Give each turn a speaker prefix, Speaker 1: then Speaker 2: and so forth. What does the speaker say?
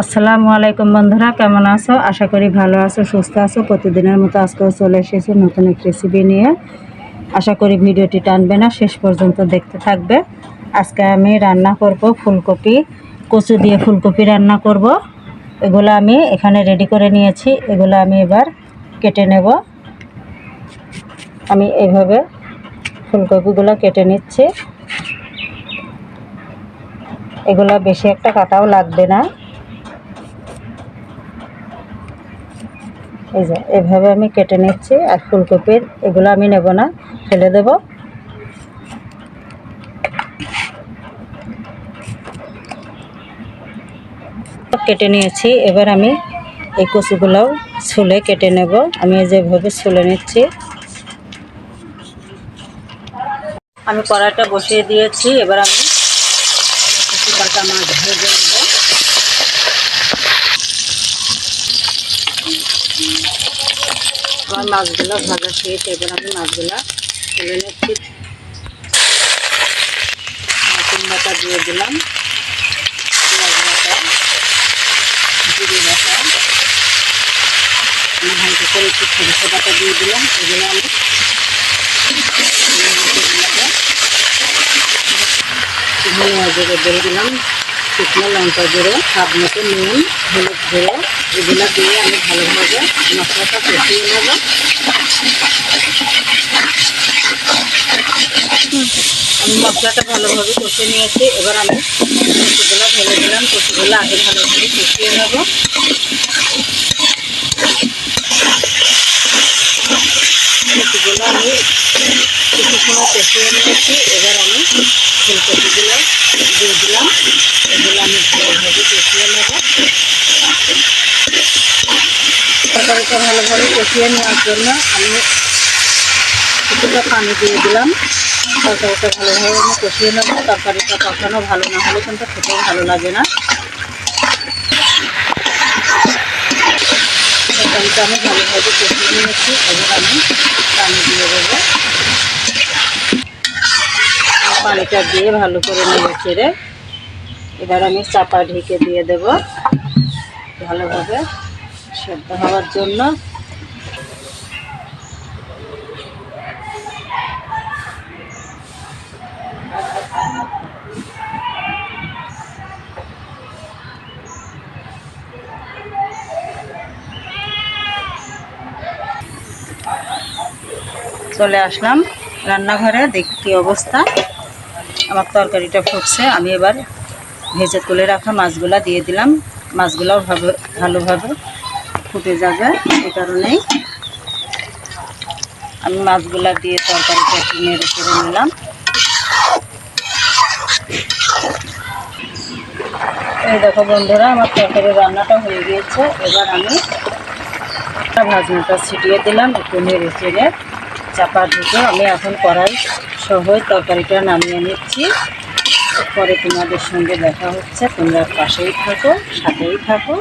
Speaker 1: আসসালামু আলাইকুম বন্ধুরা, কেমন আছো? আশা করি ভালো আছো, সুস্থ আছো। প্রতিদিনের মতো আজকেও চলে এসেছি নতুন এক রেসিপি নিয়ে। আশা করি ভিডিওটি টানবে না, শেষ পর্যন্ত দেখতে থাকবে। আজকে আমি রান্না করব ফুলকপি, কচু দিয়ে ফুলকপি রান্না করব। এগুলো আমি এখানে রেডি করে নিয়েছি, এগুলো আমি এবার কেটে নেব। আমি এইভাবে ফুলকপিগুলো কেটে নিচ্ছি। এগুলো বেশি একটা কাটাও লাগবে না। এই যে, এভাবে আমি কেটে নিচ্ছি আর ফুলকপির, এগুলো আমি নেব না, ফেলে দেব। কেটে নিয়েছি, এবার আমি এই কচুগুলোও ছুলে কেটে নেব। আমি এই যেভাবে ছুলে নিচ্ছি। আমি কড়াইটা বসিয়ে দিয়েছি, এবার আমি মাছ আমার মাছগুলো ভাজা শেষ এবার আমি মাছগুলো। তুলে নিচ্ছি নতুন বাটা দিয়ে দিলাম। হালকা করে বাটা দিয়ে দিলাম। আমি ধনিয়া জিরে দিলাম, শুকনো লঙ্কা জিরে স্বাদ মতো নুন, হলুদ জিরে এগুলো দিয়ে আমি ভালোভাবে মশলাটা কষিয়ে নেব। আমি মশলাটা ভালোভাবে কষিয়ে নিয়েছি। এবার আমি কচুগুলো ঢেলে দিলাম। কচুগুলো আগে ভালোভাবে কষিয়ে নেব। কচুগুলো আমি কিছু সময় কষিয়ে নিয়েছি। এবার আমি ফুলকপিগুলো দিয়ে দিলাম এগুলো আমি ভালোভাবে কষিয়ে নেব তরকারিটা ভালোভাবে কষিয়ে নেওয়ার জন্য আমি কিছুটা পানি দিয়ে দিলাম। তরকারিটা ভালোভাবে আমি কষিয়ে নেব। তরকারিটা কখনো ভালো না হলে কিন্তু খেতেও ভালো লাগে না। তরকারিটা আমি ভালোভাবে কষিয়ে নিয়েছি। এবার আমি পানি দিয়ে দেবো। পানিটা দিয়ে ভালো করে নেড়ে চেড়ে এবার আমি চাপা ঢেকে দিয়ে দেব। ভালোভাবে সেদ্ধ হওয়ার জন্য। চলে আসলাম রান্নাঘরে, দেখি কী অবস্থা। আমার তরকারিটা ফুটছে, আমি এবার ভেজে তুলে রাখা মাছগুলা দিয়ে দিলাম। মাছগুলাও ভাবে ভালোভাবে ফুটে যাবে এই কারণেই আমি মাছগুলা দিয়ে তরকারিটা একটু নেড়ে চেড়ে নিলাম। এই দেখো বন্ধুরা, আমার তরকারি রান্নাটা হয়ে গিয়েছে। এবার আমি ভাজনাটা ছিটিয়ে দিলাম, একটু নেড়ে চেড়ে চাপা ঢুকে আমি এখন কড়াই সহজ তরকারিটা নামিয়ে নিচ্ছি। পরে তোমাদের সঙ্গে দেখা হচ্ছে, তোমরা পাশেই থাকো, সাথেই থাকো।